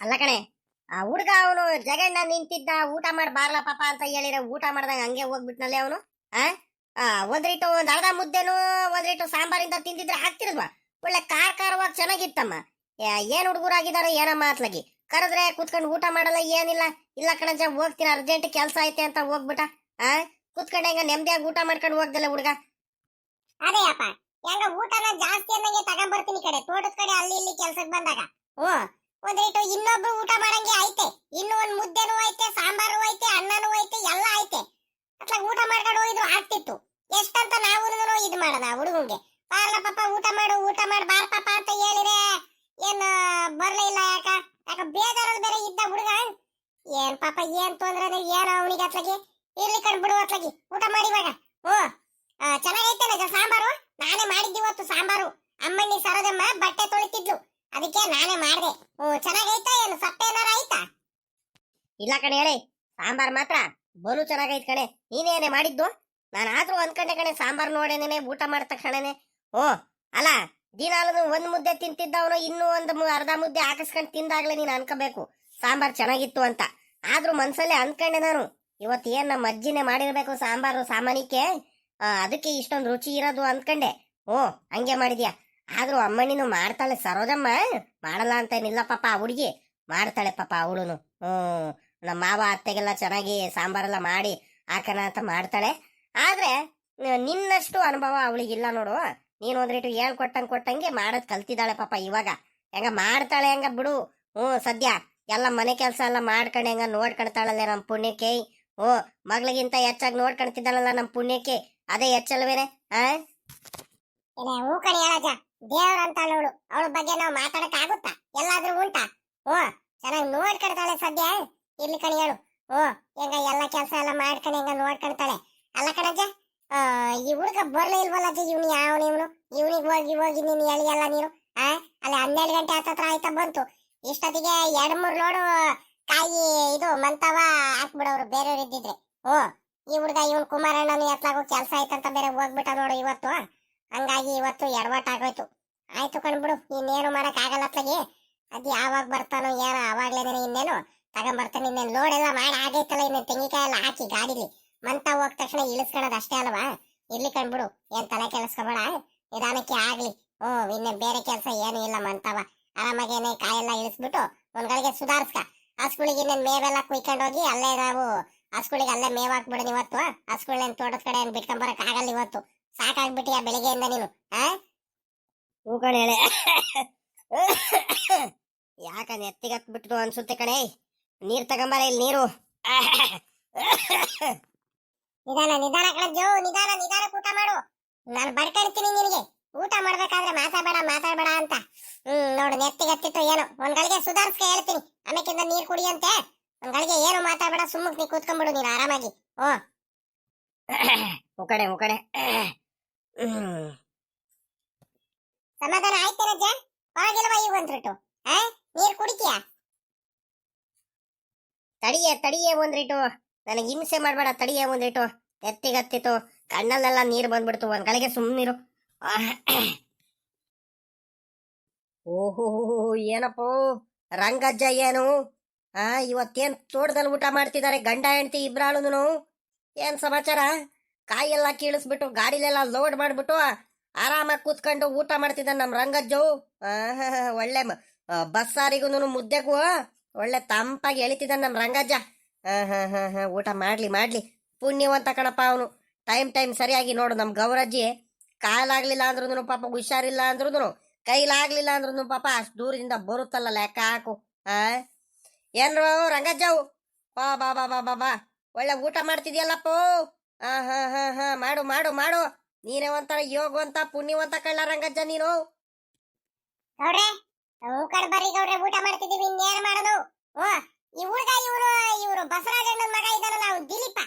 ಅಲ್ಲ ಕಣೆ ಆ ಹುಡುಗ ಅವನು ಜಗಣ್ಣ ನಿಂತಿದ್ದ ಊಟ ಮಾಡಿ ಬಾರ್ಲ ಪಾಪ ಅಂತ ಹೇಳಿದ್ರೆ ಊಟ ಮಾಡ್ದಂಗ ಹಂಗೆ ಹೋಗ್ಬಿಟ್ನಲ್ಲೇ ಅವನು ಆ? ಒಂದ್ ಒಂದ್ರಿಟ್ಟು ಒಂದ್ ಅರ್ಧ ಮುದ್ದೆನು ಒಂದ್ರಿಟ್ಟು ಸಾಂಬಾರಿಂದ ತಿಂದಿದ್ರೆ ಹಾಕ್ತಿರಲ್ವಾ ಒಳ್ಳೆ ಕಾರ್ ಕಾರವಾಗಿ ಚೆನ್ನಾಗಿತ್ತಮ್ಮ. ಏನ್ ಹುಡುಗರಾಗಿದಾರೋ ಏನಮ್ಮ ಮಾತ್ಲಗಿ. ಕರೆದ್ರೆ ಕುತ್ಕೊಂಡು ಊಟ ಮಾಡಲ್ಲ ಏನಿಲ್ಲ. ಇಲ್ಲ ಕಣಜ ಹೋಗ್ತೀನಿ ಅರ್ಜೆಂಟ್ ಕೆಲಸ ಐತೆ ಅಂತ ಹೋಗ್ಬಿಟ್ಟ ಆ? ಕುತ್ಕೊಂಡು ಹೆಂಗ ನೆಮ್ಮದಿಯಾಗಿ ಊಟ ಮಾಡ್ಕೊಂಡು ಹೋಗ್ದಲ್ಲ ಹುಡುಗ? ಅದೇ ಅಪ್ಪ ಹೆಂಗ ಊಟನ ಜಾಸ್ತಿ ಅನ್ನಂಗೆ ತಗೊಂಡ್ಬರ್ತೀನಿ ಕಡೆ ತೋಟದ ಕಡೆ ಅಲ್ಲಿ ಇಲ್ಲಿ ಕೆಲ್ಸಕ್ಕೆ ಬಂದಾಗ. ಓ ಒಂದಿಟ್ಟು ಇನ್ನೊಬ್ರು ಊಟ ಮಾಡಂಗೆ ಐತೆ ಇನ್ನು ಒಂದ್ ಮುದ್ದೆನೂ ಐತೆ, ಸಾಂಬಾರು ಐತೆ ಅನ್ನನೂ ಐತೆ, ಎಲ್ಲ ಐತೆ. ಅಟ್ಲ ಊಟ ಮಾಡ್ಕೊಂಡು ಹೋಗಿದ್ರು, ಆಗ್ತಿತ್ತು. ಎಷ್ಟಂತ ನಾವು ಇದು ಮಾಡದ ಹುಡುಗಂಗೆ. ಬಾರ್ಲ ಪಾಪ, ಊಟ ಮಾಡು ಊಟ ಮಾಡು, ಬಾರ್ ಪಾಪ ಅಂತ ಹೇಳಿದ್ರೆ ಏನ್, ಬರ್ಲೇ ಇಲ್ಲ ಯಾಕ? ಯಾಕ ಬೇಜಾರಲ್ಲಿ ಬೇರೆ ಇದ್ದ ಹುಡುಗ? ಏನ್ ಪಾಪ, ಏನ್ ತೊಂದ್ರೆ ಏನೋ ಅವನಿಗೆ ಅತ್ಲಗಿ? ಇರ್ಲಿ ಕಂಡ್ಬಿಡು ಅತ್ಲಗಿ, ಊಟ ಮಾಡಿ ಇವಾಗ ಓ ಆ, ಚೆನ್ನಾಗೈತೆ ನಿಜ ಸಾಂಬಾರು ನಾನೇ ಮಾಡಿದ್ದಿವತ್ತು ಸಾಂಬಾರು ಅಮ್ಮಣ್ಣಿ ಸರೋಜಮ್ಮ ಬಟ್ಟೆ ತೊಳಿತಿದ್ಲು ಅದಕ್ಕೆ ನಾನೇ ಮಾಡ್ದೆ ಹ್ಞೂ ಚೆನ್ನಾಗೈತಾ ಏನು ಸಪ್ಪೆ ಏನಾರ ಆಯ್ತಾ ಇಲ್ಲ ಕಣೆ ಹೇಳಿ. ಸಾಂಬಾರ್ ಮಾತ್ರ ಬಲು ಚೆನ್ನಾಗೈತ್ ಕಣೆ. ನೀನೇನೆ ಮಾಡಿದ್ದು? ನಾನು ಆದ್ರೂ ಅನ್ಕೊಂಡೆ ಕಣೆ ಸಾಂಬಾರ್ ನೋಡೇನೇನೆ, ಊಟ ಮಾಡ್ತಾ ಕಣೆನೆ ಓ, ಅಲ್ಲ ದಿನಾಲು ಒಂದ್ ಮುದ್ದೆ ತಿಂತಿದ್ದವನು, ಇನ್ನೂ ಒಂದು ಅರ್ಧ ಮುದ್ದೆ ಹಾಕಿಸ್ಕೊಂಡು ತಿಂದಾಗ್ಲೇ ನೀನು ಅನ್ಕೋಬೇಕು. ಸಾಂಬಾರ್ ಚೆನ್ನಾಗಿತ್ತು ಅಂತ. ಆದ್ರೂ ಮನ್ಸಲ್ಲೇ ಅನ್ಕೊಂಡೆ ನಾನು. ಇವತ್ತು ಏನ್ ನಮ್ಮ ಅಜ್ಜಿನೇ ಮಾಡಿರ್ಬೇಕು ಸಾಂಬಾರು ಸಾಮಾನ್ಯಕ್ಕೆ ಅದಕ್ಕೆ ಇಷ್ಟೊಂದು ರುಚಿ ಇರೋದು ಅನ್ಕೊಂಡೆ. ಓ, ಹಂಗೆ ಮಾಡಿದ್ಯಾ? ಆದ್ರೂ ಅಮ್ಮಣ್ಣಿನು ಮಾಡ್ತಾಳೆ ಸರೋಜಮ್ಮ. ಮಾಡಲ್ಲ ಅಂತ ಏನಿಲ್ಲ ಪಾಪ ಹುಡುಗಿ. ಮಾಡ್ತಾಳೆ ಪಾಪ ಅವಳುನು. ಹ್ಮ್. ನಮ್ಮ ಮಾವ ಅತ್ತೆಗೆಲ್ಲ ಚೆನ್ನಾಗಿ ಸಾಂಬಾರೆಲ್ಲ ಮಾಡಿ ಹಾಕೋಣ ಅಂತ ಮಾಡ್ತಾಳೆ. ಆದ್ರೆ, ನಿನ್ನಷ್ಟು ಅನುಭವ ಅವಳಿಗಿಲ್ಲ ನೋಡು. ನೀನು ಒಂದ್ರಿಟ್ಟು ಹೇಳ್ಕೊಟ್ಟಂಗೆ ಕೊಟ್ಟಂಗೆ ಮಾಡೋದು ಕಲ್ತಿದ್ದಾಳೆ ಪಾಪ ಇವಾಗ. ಹೆಂಗ ಮಾಡ್ತಾಳೆ ಹೆಂಗ ಬಿಡು. ಹ್ಞೂ, ಸದ್ಯ ಎಲ್ಲ ಮನೆ ಕೆಲಸ ಎಲ್ಲ ಮಾಡ್ಕೊಂಡು ಹೆಂಗ ನೋಡ್ಕೊಳ್ತಾಳಲ್ಲ ನಮ್ಮ ಪುಣ್ಯಕ್ಕೆ. ಓ ಮಗಳಿಗಿಂತ ಹೆಚ್ಚಾಗಿ ನೋಡ್ಕೊಳ್ತಿದ್ದಾಳಲ್ಲ ನಮ್ಮ ಪುಣ್ಯಕ್ಕೆ. ಅದೇ ಹೆಚ್ಚಲ್ವೇನೆ ಹೂ ದೇವ್ರ ಅಂತ ಅವಳು ಅವಳ ಬಗ್ಗೆ ನಾವು ಮಾತಾಡಕ್ ಆಗುತ್ತಾ ಎಲ್ಲಾದ್ರೂ ಉಂಟಾ? ಓ ಚೆನ್ನಾಗಿ ನೋಡ್ಕೊಳ್ತಾಳೆ ಸದ್ಯ. ಇರ್ಲಿ ಕಣಿ ಹೇಳು. ಓ, ಹೆಂಗ ಎಲ್ಲ ಕೆಲಸ ಎಲ್ಲ ಮಾಡ್ಕೊಂಡು ಹೆಂಗ ನೋಡ್ಕೊಳ್ತಾಳೆ ಅಲ್ಲ ಕಣಜ್ಜ ಈ ಹುಡುಗ ಬರ್ಲೇ ಇಲ್ವಲ್ಲ ಅಜ್ಜ ಇವ್ನು ಯಾವನು ಇವನು ಇವನಿಗೆ ಹೋಗಿ ಹೋಗಿ ನೀನು ಎಳಿ ಎಲ್ಲ ನೀನು, ಆ? ಅಲ್ಲಿ ಹನ್ನೆರಡು ಗಂಟೆ ಹತ್ತತ್ರ ಆಯ್ತಾ ಬಂತು. ಇಷ್ಟೊತ್ತಿಗೆ ಎರಡ್ ಮೂರ್ ಲೋಡು ಕಾಯಿ ಇದು ಮಂತವ ಹಾಕ್ಬಿಡೋರು ಬೇರೆಯವ್ರು ಇದ್ದಿದ್ರೆ. ಓ, ಈ ಹುಡುಗ ಇವನು ಕುಮಾರಣ್ಣನು ಎತ್ಲಾಗೋ ಕೆಲಸ ಆಯ್ತಂತ ಬೇರೆ ಹೋಗ್ಬಿಟ್ಟ ನೋಡು ಇವತ್ತು ಹಂಗಾಗಿ ಇವತ್ತು ಎಡವಟ್ ಆಗೋಯ್ತು. ಆಯ್ತು ಕಣ್ಬಿಡು ಇನ್ನೇನು ಮಾಡಕ್ ಆಗಲ್ಲ ಅತ್ಲಾಗಿ. ಅದು ಯಾವಾಗ ಬರ್ತಾನೋ ಏನೋ, ಅವಾಗ್ಲೇನೆ ಇನ್ನೇನು. ತಗೊಂಬರ್ತಾನೆ, ಇನ್ನೇನು ಲೋಡ್ ಎಲ್ಲ ಮಾಡಿ ಆಗೈತಲ್ಲ ಇನ್ನೇನು ತೆಂಗಿನಕಾಯಿ ಎಲ್ಲ ಹಾಕಿ ಗಾಡಿಲಿ. ಮಂತ ಹೋಗ್ ತಕ್ಷಣ ಇಳಿಸ್ಕೊಳೋದು ಅಷ್ಟೇ ಅಲ್ವಾ? ಇರ್ಲಿ ಕಣ್ಬಿಡು, ಏನ್ ತಲೆ ಕೆಲಸ್ಕೊಬೇಡ ನಿಧಾನಕ್ಕೆ ಆಗ್ಲಿ. ಹ್ಮ್ ಇನ್ನೇ ಬೇರೆ ಕೆಲಸ ಏನು ಇಲ್ಲ ಮಂತವ ಆರಾಮಾಗೇನೆ ಕಾಯೆಲ್ಲ ಇಳಿಸ್ಬಿಟ್ಟು ಒಂದ್ಗಳಿಗೆ ಸುಧಾರಿಸ್ಕ. ಹಸ್ಗಳಿಗೆ ಇನ್ನೇನ್ ಮೇವೆಲ್ಲ ಕುಯ್ಕೊಂಡು ಹೋಗಿ ಅಲ್ಲೇ ನಾವು ಹಸ್ಗಳಿಗೆ ಅಲ್ಲೇ ಮೇವ್ ಹಾಕ್ಬಿಡೋದು ಇವತ್ತು ಹಸ್ಗಳೇನ್ ತೋಟದ ಕಡೆ ಏನ್ ಬಿಟ್ಕೊಂಡ್ ಬರಕ್ ಆಗಲ್ಲ ಇವತ್ತು. ಸಾಕಾಗ್ಬಿಟ್ಟಿಯ ಬೆಳಿಗ್ಗೆಯಿಂದ ನೀನು, ಆ. ಕಣೆ ಹೇಳೆ ಯಾಕ ನೆತ್ತಿಗತ್ ಬಿಟ್ಟು ಅನ್ಸುತ್ತೆ ಕಣೆ. ನೀರ್ ತಗೊಂಬಾರ ಇಲ್ಲಿ ನೀರು. ನಿಧಾನ ನಿಧಾನ ಕಣಜ್ಜೋ, ನಿಧಾನ ನಿಧಾನ ಊಟ ಮಾಡು. ನಾನು ಬರ್ಕೊಳ್ತೀನಿ ನಿನಗೆ. ಊಟ ಮಾಡ್ಬೇಕಾದ್ರೆ ಮಾತಾಡಬೇಡ ಮಾತಾಡಬೇಡ ಅಂತ. ಹ್ಮ್, ನೋಡು ನೆತ್ತಿಗತ್ತಿತ್ತು ಏನು. ಒಂದ್ಗಳಿಗೆ ಸುಧಾರಿಸ್ಕ ಹೇಳ್ತೀನಿ. ಆಮೇಕಿಂದ ನೀರ್ ಕುಡಿಯಂತೆ ಒಂದ್ಗಳಿಗೆ ಏನು ಮಾತಾಡಬೇಡ ಸುಮ್ಮಕ್ ನೀ ಕೂತ್ಕೊಂಡ್ಬಿಡು, ನೀನು ಆರಾಮಾಗಿ. ಓ. ಉಕಡೆ ಉಕಡೆ. ಸಮಾಧಾನ ಆಯ್ತೇನಜ್ಜ? ಪರವಾಗಿಲ್ವಾ ಈಗ ಬಂದ್ಬಿಟ್ಟು ನೀರ್ ಕುಡಿತೀಯಾ? ತಡಿಯೇ ತಡಿಯೇ ಒಂದ್ರಿಟು. ನನಗೆ ಹಿಂಸೆ ಮಾಡಬೇಡ ತಡಿಯೇ ಒಂದ್ರಿಟು. ಎತ್ತಿಗತ್ತಿತ್ತು ಕಣ್ಣಲ್ಲೆಲ್ಲ ನೀರು ಬಂದ್ಬಿಡ್ತು. ಒಂದ್ ಕಡೆಗೆ ಸುಮ್ಮನಿರು ಓಹೋ ಏನಪ್ಪೋ? ರಂಗಜ್ಜ ಏನು? ಆ ಇವತ್ತೇನ್ ತೋಟದಲ್ಲಿ ಊಟ ಮಾಡ್ತಿದ್ದಾರೆ ಗಂಡ ಹೆಂಡತಿ ಇಬ್ರಾಳುನು ಏನ್ ಸಮಾಚಾರ? ಕಾಯೆಲ್ಲ ಕೀಳಿಸ್ಬಿಟ್ಟು ಗಾಡಿಲೆಲ್ಲ ಲೋಡ್ ಮಾಡ್ಬಿಟ್ಟು ಆರಾಮಾಗಿ ಕೂತ್ಕೊಂಡು ಊಟ ಮಾಡ್ತಿದ್ದಾನೆ ನಮ್ಮ ರಂಗಜ್ಜು. ಆಹಾ, ಒಳ್ಳೆ ಬಸ್ಸಾರಿಗೂ ಮುದ್ದೆಗೂ ಒಳ್ಳೆ ತಂಪಾಗಿ ಎಳಿತಿದ್ದ ನಮ್ಮ ರಂಗಜ್ಜ. ಹಾ ಹಾ ಹಾ ಊಟ ಮಾಡ್ಲಿ ಮಾಡ್ಲಿ. ಪುಣ್ಯವಂತ ಕಣಪ್ಪ ಅವನು. ಟೈಮ್ ಟೈಮ್ ಸರಿಯಾಗಿ ನೋಡು ನಮ್ಮ ಗೌರಜ್ಜಿ ಕಾಲಾಗ್ಲಿಲ್ಲ ಅಂದ್ರೂ ಪಾಪ, ಹುಷಾರಿಲ್ಲ ಅಂದ್ರೂ ಕೈಲಾಗ್ಲಿಲ್ಲ ಅಂದ್ರೂ ಪಾಪ, ಅಷ್ಟು ದೂರದಿಂದ ಬರುತ್ತಲ್ಲ ಲೆಕ್ಕ ಹಾಕು. ಆ? ಏನ್ರು ರಂಗಜ್ಜವು? ಬಾ ಬಾ ಬಾ ಬಾ ಬಾ ಬಾ. ಒಳ್ಳೆ ಊಟ ಮಾಡ್ತಿದ್ಯಲ್ಲಪ್ಪೋ. ಹಾ ಹಾ ಹಾ ಹಾ, ಮಾಡು ಮಾಡು ಮಾಡು. ನೀನೇ ಒಂಥರ ಯೋಗವಂತ, ಪುಣ್ಯವಂತ ಕಳ್ಳ ರಂಗಜ್ಜ ನೀನು. ಗೌಡ್ರೆ ಬರಿ ಬರ್ರಿ ಗೌಡ್ರೆ, ಊಟ ಮಾಡ್ತಿದೀವಿ ಇನ್ನೇನ್ ಮಾಡೋದು? ಓ ಈ ಹುಡುಗ, ಇವರು, ಇವ್ರು ಬಸವರಾಜಣ್ಣನ ಮಗ ಇದ್ದಾನಲ್ಲ, ಅವ್ನು ದಿಲೀಪ.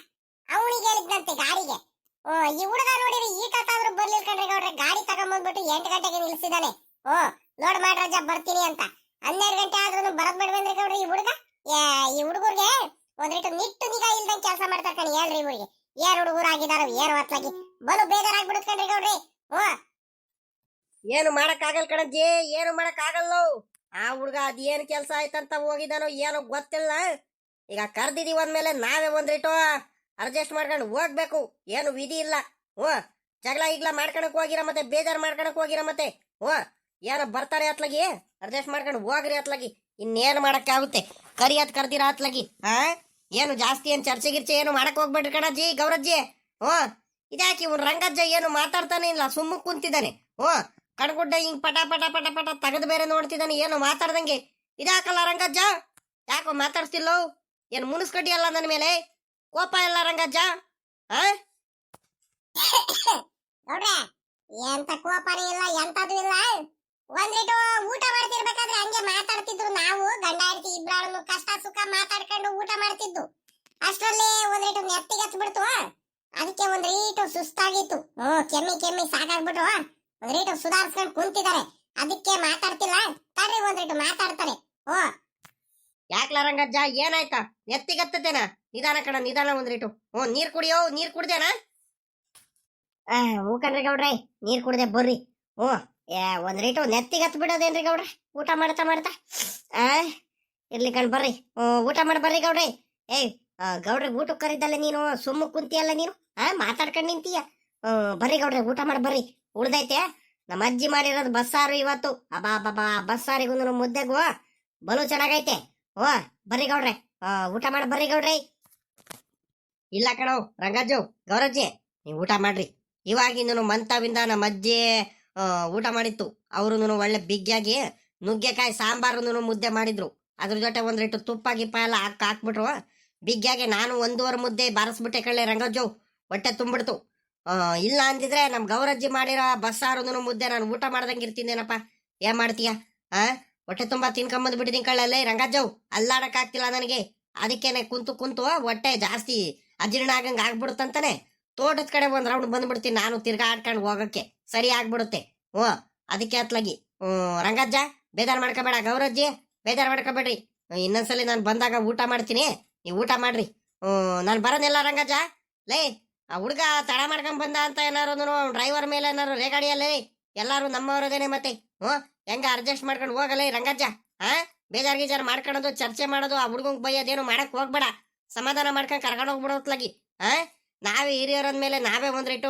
ಅವನಿಗೆ ಹೇಳಿದ್ನಂತೆ ಗಾಡಿಗೆ. ಓ ಈ ಹುಡುಗ ನೋಡಿರಿ ಈಟತ್ತಾದ್ರೂ ಬರ್ಲಿಲ್ಲ ಕಣ್ರಿ ಗೌಡ್ರೆ, ಗಾಡಿ ತಗೊಂಬಂದ್ಬಿಟ್ಟು ಎಂಟು ಗಂಟೆಗೆ ನಿಲ್ಸಿದಾನೆ ಓ ನೋಡ್ ಮಾಡ್ರಜ್ಜ ಬರ್ತೀನಿ ಅಂತ. ಹನ್ನೆರಡು ಗಂಟೆ ಆದ್ರೂ ಬರದ್ ಬಿಡ್ಬೇನ್ರಿ ಗೌಡ್ರೆ, ಈ ಹುಡುಗ? ಈ ಹುಡುಗರ್ಗೆ ಒಂದಿಟ್ಟು ನಿಟ್ಟು ನಿಗಾ ಇಲ್ದಂಗ್ ಕೆಲಸ ಮಾಡ್ತಾರೆ ಕಣಿ, ಹೇಳ್ರಿ ಇವ್ರಿಗೆ. ಏರ್ ಹುಡುಗರು ಆಗಿದಾರ, ಏರ್ ಅತ್ಲಾಗಿ ಬಲು ಬೇಜಾರಾಗ್ಬಿಡುತ್ತೆ ಕಣ್ರಿ ಗೌಡ್ರಿ. ಓ ಏನು ಮಾಡಕ್ಕಾಗಲ್ ಕಣಜ್ಜಿ? ಏನು ಮಾಡಕ್ಕಾಗಲ್ಲ ಆ ಹುಡ್ಗ ಅದೇನು ಕೆಲಸ ಆಯ್ತಂತ ಹೋಗಿದಾನೋ ಏನೋ ಗೊತ್ತಿಲ್ಲ. ಈಗ ಕರ್ದಿದೀವಿ ಅಂದ್ಮೇಲೆ ನಾವೇ ಒಂದ್ರಿಟು ಅಡ್ಜಸ್ಟ್ ಮಾಡ್ಕೊಂಡು ಹೋಗ್ಬೇಕು. ಏನು ವಿಧಿ ಇಲ್ಲ. ಓ ಜಗಳ ಈಗ್ಲ ಮಾಡ್ಕೊಳಕ್ ಹೋಗಿರ ಮತ್ತೆ, ಬೇಜಾರ್ ಮಾಡ್ಕೊಳಕ್ ಹೋಗಿರ ಮತ್ತೆ? ಓ ಏನೋ ಬರ್ತಾರೆ ಅತ್ಲಾಗಿ? ಅಡ್ಜಸ್ಟ್ ಮಾಡ್ಕೊಂಡು ಹೋಗ್ರಿ ಅತ್ಲಾಗಿ. ಇನ್ನೇನು ಮಾಡಕ್ಕಾಗುತ್ತೆ ಕರಿಯತ್ ಕರ್ದಿರ ಅತ್ಲಾಗಿ. ಹಾ ಏನು ಜಾಸ್ತಿ ಏನು ಚರ್ಚೆ ಗಿರ್ಚೆ ಏನು ಮಾಡಕ್ ಹೋಗ್ಬೇಡ್ರಿ ಕಣಜ್ಜಿ, ಗೌರಜ್ಜಿ? ಓ ಇದ್ಯಾಕೆ ಇವ್ನು ರಂಗಜ್ಜ ಏನು ಮಾತಾಡ್ತಾನೆ ಇಲ್ಲ? ಸುಮ್ಮ ಕುಂತಿದ್ದಾನೆ. ಹ್ಞೂ. ಕಣ್ಗುಡ್ಡ ಹಿಂಗ್ ಪಟ ಪಟ ಪಟ ಪಟ ತೆಗೆದು ಬೇರೆ ನೋಡ್ತಿದ್ದಾನೆ. ಏನು ಮಾತಾಡ್ದಂಗೆ? ಇದಾಕಲ್ಲ ರಂಗಜ್ಜ? ಯಾಕೋ ಮಾತಾಡ್ತಿಲ್ಲೋ ಏನು ಮುನಿಸ್ಕಡ್ಡಿ ಅಲ್ಲ ನನ್ನ ಮೇಲೆ? ಕೋಪ ಇಲ್ಲ ರಂಗಜ್ಜ? ಆ? ನೋಡ್ರೆ, ಎಂತ ಕೋಪನೂ ಇಲ್ಲ, ಎಂತದು ಇಲ್ಲ. ಒಂದಿಟ್ಟು ಊಟ ಮಾಡ್ತಿರ್ಬೇಕಾದ್ರೆ ಹಂಗೆ ಮಾತಾಡ್ತಿದ್ರು ನಾವು, ಗಂಡ, ಹೆಂಡತಿ ಇಬ್ಬರನ್ನು ಕಷ್ಟ ಸುಖ ಮಾತಾಡ್ಕೊಂಡು ಊಟ ಮಾಡ್ತಿದ್ದು. ಅಷ್ಟರಲ್ಲಿ ಒಂದಿಟ್ಟು ನೆತ್ತಿಗೆ ಹಚ್ಚಿಬಿಡ್ತು ಅದಕ್ಕೆ ಒಂದ್ ರೀಟು ಸುಸ್ತಾಗಿತ್ತು. ಹ್ಮ್, ಕೆಮ್ಮಿ ಕೆಮ್ಮಿ ಸಾಕಾಗ್ಬಿಟ್ರು. ರೀಟು ಸುಧಾರಿಸ್ಕೊಂಡು ಕುಂತಿದ್ದಾರೆ. ಅದಕ್ಕೆ ಮಾತಾಡ್ತಿಲ್ಲ. ತಡ್ರಿ ಒಂದಿಟ್ಟು ಮಾತಾಡ್ತಾರೆ. ಓ. ಯಾಕ್ಲ ರಂಗಜ್ಜ ಏನಾಯ್ತಾ? ನೆತ್ತಿಗತ್ತತೇನ ನಿಧಾನ ಕಣ ನಿಧಾನ ಒಂದ್ ರೇಟು ಹ್ಞೂ ನೀರ್ ಕುಡಿಯೋ ನೀರ್ ಕುಡ್ದೇನಾ? ಹ್ಞೂ ಕಣ್ರಿ ಗೌಡ್ರೆ ನೀರ್ ಕುಡ್ದೆ ಬರ್ರಿ. ಓ ಏ ಒಂದ್ ರೇಟು ನೆತ್ತಿಗತ್ ಬಿಡೋದೇನ್ರಿ ಗೌಡ್ರೆ? ಊಟ ಮಾಡ್ತಾ ಮಾಡ್ತಾ? ಆ ಇರ್ಲಿ ಕಣ್ ಬರ್ರಿ. ಓ ಊಟ ಮಾಡಿ ಬರ್ರಿ ಗೌಡ್ರೆ. ಏಯ್ ಗೌಡ್ರೆ ಊಟಕ್ಕೆ ಕರಿದಲ್ಲ ನೀನು? ಸುಮ್ಮ ಕುಂತಿಯಲ್ಲ ನೀನು? ಆ ಮಾತಾಡ್ಕೊಂಡು ನಿಂತೀಯ? ಓ ಬರ್ರಿ ಗೌಡ್ರೆ ಊಟ ಮಾಡಿ ಬರ್ರಿ. ಉಳ್ದೈತೆ? ನಮ್ಮ ಅಜ್ಜಿ ಮಾಡಿರೋದು ಬಸ್ಸಾರು ಇವತ್ತು. ಅಬಾ ಬಾಬಾ ಬಸ್ಸಾರಿಗೂ ಮುದ್ದೆಗೂ. ಬಲು ಚೆನ್ನಾಗೈತೆ. ಓ, ಬರ್ರಿ ಗೌಡ್ರೆ. ಊಟ ಮಾಡಿ, ಬರ್ರಿ ಗೌಡ್ರಿ. ಇಲ್ಲ ಕಣವ್ ರಂಗಜ್ಜು ಗೌರಜ್ಜಿ, ನೀವು ಊಟ ಮಾಡ್ರಿ. ಇವಾಗಿಂದನು ಮಂತವಿಂದ ನಮ್ಮ ಅಜ್ಜಿ ಊಟ ಮಾಡಿತ್ತು. ಅವರು ಒಳ್ಳೆ ಬಿಗ್ಗಿಯಾಗಿ ನುಗ್ಗೆಕಾಯಿ ಸಾಂಬಾರು ಮುದ್ದೆ ಮಾಡಿದ್ರು. ಅದ್ರ ಜೊತೆ ಒಂದ್ರಿಟ್ಟು ತುಪ್ಪ ಗಿಪ್ಪ ಎಲ್ಲ ಹಾಕ್, ಹಾಕ್ಬಿಟ್ರು. ಬಿಗ್ಗಿಯಾಗಿ ನಾನು ಒಂದೂವರೆ ಮುದ್ದೆ ಬಾರಿಸ್ಬಿಟ್ಟೆ ಕಳ್ಳೆ ರಂಗಜ್ಜು ಹೊಟ್ಟೆ ತುಂಬಿಡ್ತು. ಇಲ್ಲ ಅಂದಿದ್ರೆ ನಮ್ಮ ಗೌರಜ್ಜಿ ಮಾಡಿರೋ ಬಸ್ಸಾರು ಮುದ್ದೆ ನಾನು ಊಟ ಮಾಡ್ದಂಗೆ ಇರ್ತಿದ್ದೇನಪ್ಪ ಏನ್ ಮಾಡ್ತೀಯ? ಆ? ಹೊಟ್ಟೆ ತುಂಬಾ ತಿನ್ಕೊಂಬಂದ್ ಬಿಟ್ಟಿದ್ದೀನಿ ಕಳ್ಳಲ್ಲೇ, ರಂಗಜ್ಜವ್. ಅಲ್ಲಾಡಕ್ ಆಗ್ತಿಲ್ಲ ನನಗೆ. ಅದಕ್ಕೇನೆ ಕುಂತು ಕುಂತು ಹೊಟ್ಟೆ ಜಾಸ್ತಿ ಅಜೀರ್ಣ ಆಗಂಗ್ ಆಗ್ಬಿಡುತ್ತಂತಾನೆ ತೋಟದ ಕಡೆ ಒಂದ್ ರೌಂಡ್ ಬಂದ್ಬಿಡ್ತೀನಿ ನಾನು ತಿರ್ಗಾ ಆಡ್ಕೊಂಡು ಹೋಗಕ್ಕೆ. ಸರಿ ಆಗ್ಬಿಡುತ್ತೆ. ಹ್ಞೂ, ಅದಕ್ಕೆ ಅತ್ಲಾಗಿ. ಹ್ಮ್ ರಂಗಜ್ಜ, ಬೇಜಾರ್ ಮಾಡ್ಕೋಬೇಡ ಗೌರಜ್ಜಿ, ಬೇಜಾರ್ ಮಾಡ್ಕೋಬೇಡ್ರಿ. ಇನ್ನೊಂದ್ಸಲಿ ನಾನು ಬಂದಾಗ ಊಟ ಮಾಡ್ತೀನಿ. ನೀವು ಊಟ ಮಾಡ್ರಿ. ಹ್ಮ್ ನಾನು ಬರೋದಿಲ್ಲ ರಂಗಜ್ಜ. ಲೇ ಆ ಹುಡುಗ ತಡ ಮಾಡ್ಕೊಂಡ್ ಬಂದ ಅಂತ ಏನಾರು ಡ್ರೈವರ್ ಮೇಲೆ ಏನಾರು ರೇಗಾಡಿಯಲ್ಲೇ ಎಲ್ಲಾರು ನಮ್ಮವರದೇನೆ ಮತ್ತೆ? ಹ್ಞೂ? ಹೆಂಗ ಅಡ್ಜಸ್ಟ್ ಮಾಡ್ಕೊಂಡು ಹೋಗಲ್ಲ ರಂಗಜ್ಜ? ಆ? ಬೇಜಾರ್ ಗೀಜಾರ್ ಮಾಡ್ಕೊಳೋದು ಚರ್ಚೆ ಮಾಡೋದು, ಆ ಹುಡುಗಂಗ್ ಬೈಯೋದೇನು ಮಾಡಕ್ ಹೋಗ್ಬೇಡ. ಸಮಾಧಾನ ಮಾಡ್ಕೊಂಡ್ ಕರ್ಕೊಂಡು ಹೋಗ್ಬಿಡೋತ್ಲಾಗಿ ಆ? ನಾವೇ ಹಿರಿಯರ್ ಮೇಲೆ ನಾವೇ ಒಂದ್ರಿಟ್ಟು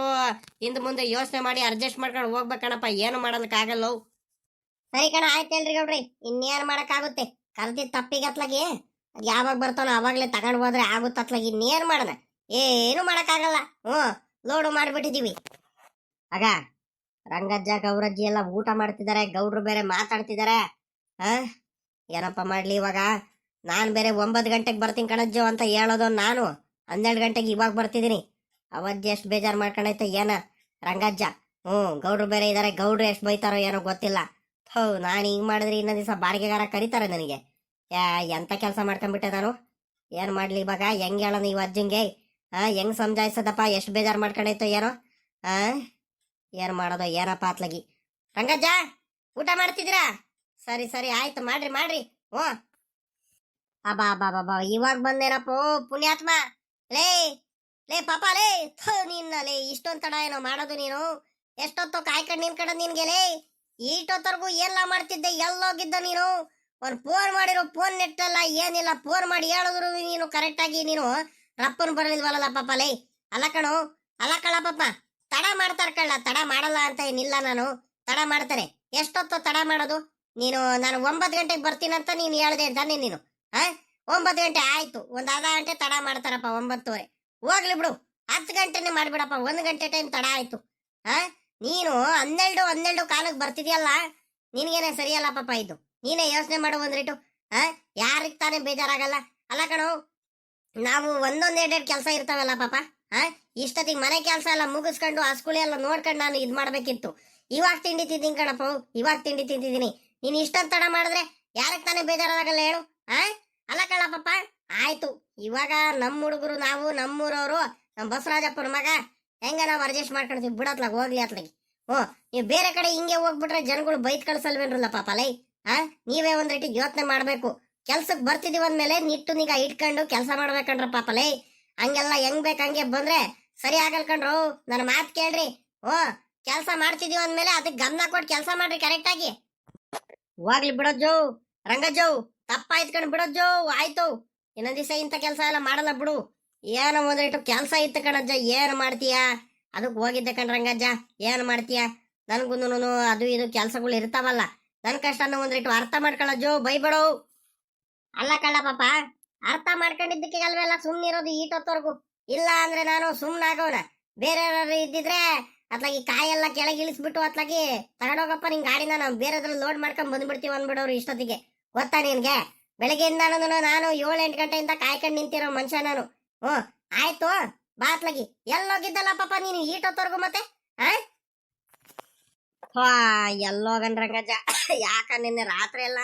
ಹಿಂದ್ ಮುಂದೆ ಯೋಚನೆ ಮಾಡಿ ಅಡ್ಜಸ್ಟ್ ಮಾಡ್ಕೊಂಡು ಹೋಗ್ಬೇಕಣಪ್ಪ ಏನು ಮಾಡೋದಕ್ಕಾಗಲ್ಲ ಸರಿ ಕಣ ಆಯ್ತೇಳ್ರಿ ಗೌಡ್ರಿ. ಇನ್ನೇನು ಮಾಡೋಕ್ಕಾಗುತ್ತೆ? ಕರ್ದಿದ್ ತಪ್ಪಿಗತ್ಲಾಗಿ ಯಾವಾಗ ಬರ್ತಾನೋ ಅವಾಗ್ಲೇ ತಗೊಂಡು ಹೋದ್ರೆ ಆಗುತ್ತತ್ಲಾಗಿ ಇನ್ನೇನು ಮಾಡೋಣ? ಏನು ಮಾಡಕ್ಕಾಗಲ್ಲ. ಹ್ಞೂ, ಲೋಡು ಮಾಡ್ಬಿಟ್ಟಿದೀವಿ ಆಗ ರಂಗಜ್ಜ, ಗೌರಜ್ಜಿ ಎಲ್ಲ ಊಟ ಮಾಡ್ತಿದ್ದಾರೆ, ಗೌಡ್ರು ಬೇರೆ ಮಾತಾಡ್ತಿದ್ದಾರೆ. ಆ, ಏನಪ್ಪ ಮಾಡ್ಲಿ ಇವಾಗ? ನಾನು ಬೇರೆ ಒಂಬತ್ತು ಗಂಟೆಗೆ ಬರ್ತೀನಿ ಕಣಜ್ಜು ಅಂತ ಹೇಳೋದು ನಾನು. ಹನ್ನೆರಡು ಗಂಟೆಗೆ ಇವಾಗ ಬರ್ತಿದ್ದೀನಿ. ಅವಜ್ಜಿ ಎಷ್ಟು ಬೇಜಾರು ಮಾಡ್ಕೊಂಡೈತೆ ಏನ? ರಂಗಜ್ಜ, ಹ್ಞೂ, ಗೌಡ್ರು ಬೇರೆ ಇದ್ದಾರೆ ಗೌಡ್ರು ಎಷ್ಟು ಬೈತಾರೋ ಏನೋ ಗೊತ್ತಿಲ್ಲ. ಹೌ ನಾನು ಹಿಂಗ್ ಮಾಡಿದ್ರೆ ಇನ್ನೊಂದು ದಿವಸ ಬಾಡಿಗೆಗಾರ ಕರೀತಾರೆ ನನಗೆ. ಯಾ, ಎಂತ ಕೆಲಸ ಮಾಡ್ಕೊಂಡ್ಬಿಟ್ಟೆ ನಾನು? ಏನು ಮಾಡ್ಲಿ ಇವಾಗ? ಹೆಂಗ್ ಹೇಳೋಣ ಈ ಅಜ್ಜಂಗೆ? ಆ, ಹೆಂಗ್ ಸಮಜಾಯಿಸದಪ್ಪ ಎಷ್ಟು ಬೇಜಾರು ಮಾಡ್ಕೊಂಡೈತೋ ಏನೋ? ಆ, ಏನ್ ಮಾಡೋದು ಏನಪ್ಪ ಅತ್ಲಗಿ ರಂಗಜ್ಜ, ಊಟ ಮಾಡ್ತಿದ್ದೀರಾ? ಸರಿ ಸರಿ, ಆಯ್ತು, ಮಾಡ್ರಿ ಮಾಡ್ರಿ. ಹ್ಞೂ. ಅಬ್ಬಾ ಅಬ್ಬಾ ಬಾಬಾ ಇವಾಗ ಬಂದೇನಪ್ಪ ಓ ಪುಣ್ಯಾತ್ಮ. ಲೇ ಲೇ, ಪಾಪ, ಲೇ ನಿನ್ನ, ಲೇ, ಇಷ್ಟೊಂದು ತಡ ಏನೋ ಮಾಡೋದು ನೀನು? ಎಷ್ಟೊತ್ತು ಕಾಯ್ಕೊಂಡು ನಿನ್ಕಡ ನಿನ್ಗೆ, ಲೇ? ಈಟೊತ್ತರ್ಗೂ ಎಲ್ಲ ಮಾಡ್ತಿದ್ದೆ, ಎಲ್ಲೋಗಿದ್ದ ನೀನು? ಒಂದ್ ಫೋನ್ ಮಾಡಿರೋ, ಫೋನ್ ನೆಟ್ಟಲ್ಲ, ಏನಿಲ್ಲ, ಫೋನ್ ಮಾಡಿ ಹೇಳಿದ್ರು ನೀನು ಕರೆಕ್ಟಾಗಿ ನೀನು? ರಪ್ಪನ್ ಬರಲಿಲ್ವಲ್ಲ ಪಾಪ, ಲೈ. ಅಲ್ಲ ಕಣು, ಅಲ್ಲ ಕಳ ಪಾಪ. ತಡ ಮಾಡ್ತಾರ ಕಳ್ಳ ತಡ ಮಾಡಲ್ಲ ಅಂತ ಏನಿಲ್ಲ ನಾನು. ತಡ ಮಾಡ್ತಾರೆ. ಎಷ್ಟೊತ್ತು ತಡ ಮಾಡೋದು. ನೀನು, ನಾನು ಒಂಬತ್ತು ಗಂಟೆಗೆ ಬರ್ತೀನಂತ ನೀನು ಹೇಳ್ದೆ ಅಂತಾನೆ ನೀನು. ಹಾ ಒಂಬತ್ತು ಗಂಟೆ ಆಯ್ತು. ಒಂದು ಅರ್ಧ ಗಂಟೆ ತಡ ಮಾಡ್ತಾರಪ್ಪ ಒಂಬತ್ತುವರೆ. ಹೋಗ್ಲಿ ಬಿಡು. ಹತ್ತು ಗಂಟೆನೆ ಮಾಡ್ಬಿಡಪ್ಪ. ಒಂದು ಗಂಟೆ ಟೈಮ್ ತಡ ಆಯ್ತು. ಹಾ ನೀನು ಹನ್ನೆರಡು ಹನ್ನೆರಡು ಕಾಲಕ್ಕೆ ಬರ್ತಿದ್ಯಲ್ಲ? ನಿನ್ಗೇನೆ ಸರಿಯಲ್ಲ ಪಾಪ ಇದು. ನೀನೇ ಯೋಚನೆ ಮಾಡು ಒಂದ್ರಿಟ್ಟು ಹಾ ಯಾರಿಗೆ ತಾನೇ ಬೇಜಾರಾಗಲ್ಲ? ಅಲ್ಲ ಕಣೋ ನಾವು ಒಂದೊಂದು ಎರಡೆರಡು ಕೆಲಸ ಇರ್ತಾವಲ್ಲ ಪಾಪ ಹಾ ಇಷ್ಟೊತ್ತಿಗೆ ಮನೆ ಕೆಲಸ ಎಲ್ಲ ಮುಗಿಸ್ಕೊಂಡು ಆ ಸ್ಕೂಲ್ ಎಲ್ಲ ನೋಡ್ಕೊಂಡು ನಾನು ಇದ್ ಮಾಡ್ಬೇಕಿತ್ತು. ಇವಾಗ ತಿಂಡಿ ತಿಂತೀನಿ ಕಣಪ್ಪ, ಇವಾಗ ತಿಂಡಿ ತಿಂದಿದ್ದೀನಿ. ನೀನು ಇಷ್ಟೊಂದು ತಡ ಮಾಡಿದ್ರೆ ಯಾರಕ್ಕೆ ತಾನೇ ಬೇಜಾರಾಗಲ್ಲ ಹೇಳು, ಆ? ಅಲ್ಲ ಕಣಪ್ಪ ಆಯ್ತು. ಇವಾಗ ನಮ್ಮ ಹುಡುಗರು, ನಾವು ನಮ್ಮೂರವರು ನಮ್ಮ ಬಸವರಾಜಪ್ಪನ ಮಗ, ಹೆಂಗ ನಾವು ಅಡ್ಜಸ್ಟ್ ಮಾಡ್ಕೊಳ್ತೀವಿ ಬಿಡತ್ಲಾಗ ಹೋಗ್ಲಿ ಅತ್ಲಾಗಿ. ಓ, ನೀವು ಬೇರೆ ಕಡೆ ಹಿಂಗೆ ಹೋಗ್ಬಿಟ್ರೆ ಜನಗಳು ಬೈತ್ ಕಳ್ಸಲ್ವೇನ್ರಲ್ಲ ಪಾಪ, ಲೈ, ಆ? ನೀವೇ ಒಂದ್ ರೀತಿ ಯೋಚನೆ ಮಾಡ್ಬೇಕು. ಕೆಲ್ಸಕ್ ಬರ್ತಿದೀವಿ ಅಂದ್ಮೇಲೆ ನಿಟ್ಟು ನಿಗ ಇಟ್ಕೊಂಡು ಕೆಲಸ ಮಾಡ್ಬೇಕಂಡ್ರ ಪಾಪ ಲೈ ಹಂಗೆಲ್ಲ ಹೆಂಗ್ ಬೇಕು ಹಂಗೆ ಬಂದ್ರೆ ಸರಿ ಆಗಲ್ ನನ್ನ ಮಾತ್ ಕೇಳ್ರಿ. ಓ, ಕೆಲಸ ಮಾಡ್ತಿದೀವಿ ಅಂದ್ಮೇಲೆ ಅದಕ್ಕೆ ಗಮನ ಕೊಟ್ಟು ಕೆಲಸ ಮಾಡ್ರಿ ಕರೆಕ್ಟ್ ಆಗಿ. ಹೋಗ್ಲಿ ಬಿಡೋಜೋ ರಂಗಜ್ಜು ತಪ್ಪಾಯ್ತು ಕಣ್ ಬಿಡೋಜೋ ಆಯ್ತು. ಇನ್ನೊಂದ್ ದಿವಸ ಇಂಥ ಕೆಲಸ ಎಲ್ಲ ಮಾಡಲ್ಲ ಬಿಡು. ಏನೋ ಒಂದಿಟ್ಟು ಕೆಲಸ ಇತ್ತು ಕಣಜ್ಜ, ಏನು ಮಾಡ್ತೀಯ? ಅದಕ್ಕೆ ಹೋಗಿದ್ದೆ ಕಣ್ ರಂಗಜ್ಜ, ಏನು ಮಾಡ್ತೀಯ? ನನ್ಗುನು ಅದು ಇದು ಕೆಲಸಗಳು ಇರ್ತಾವಲ್ಲ. ನನ್ ಕಷ್ಟನ ಒಂದಿಟ್ಟು ಅರ್ಥ ಮಾಡ್ಕೊಳ್ಳೋಜೋ ಬೈಬೇಡು. ಅಲ್ಲ ಕಳ್ಳ ಪಾಪ, ಅರ್ಥ ಮಾಡ್ಕೊಂಡಿದ್ದಕ್ಕೆ ಅಲ್ವೆಲ್ಲ ಸುಮ್ನಿರೋದು ಈಟೊತ್ತವರೆಗೂ ಇಲ್ಲ ಅಂದ್ರೆ ನಾನು ಸುಮ್ನಾಗೋಣ. ಬೇರೆ ಯಾರಾದ್ರು ಇದ್ದಿದ್ರೆ ಅತ್ಲಾಗಿ ಕಾಯೆಲ್ಲ ಕೆಳಗೆ ಇಳಿಸ್ಬಿಟ್ಟು ಅತ್ಲಾಗಿ ತಗೊಂಡೋಗಪ್ಪ ನಿನ್ ಗಾಡಿನ ನಾವು ಬೇರೆದ್ರಲ್ಲಿ ಲೋಡ್ ಮಾಡ್ಕೊಂಡ್ ಬಂದ್ಬಿಡ್ತೀವಿ ಅಂದ್ಬಿಡೋರು ಇಷ್ಟೊತ್ತಿಗೆ. ಗೊತ್ತಾ ನಿನ್ಗೆ? ಬೆಳಗ್ಗೆಯಿಂದ ನಾನು ಏಳು ಎಂಟು ಗಂಟೆಯಿಂದ ಕಾಯ್ಕೊಂಡು ನಿಂತಿರೋ ಮನುಷ್ಯ ನಾನು. ಹ್ಞೂ, ಆಯ್ತು ಬಾತ್ಲಾಗಿ ಎಲ್ಲೋಗಿದ್ದಲ್ಲ ಪಾಪ ನೀನು ಈಟೊತ್ತವರೆಗೂ ಮತ್ತೆ? ಆ? ಎಲ್ಲೋಗನ್ ರಂಗಜ್ಜ. ಯಾಕ ನಿನ್ನೆ ರಾತ್ರಿ ಎಲ್ಲ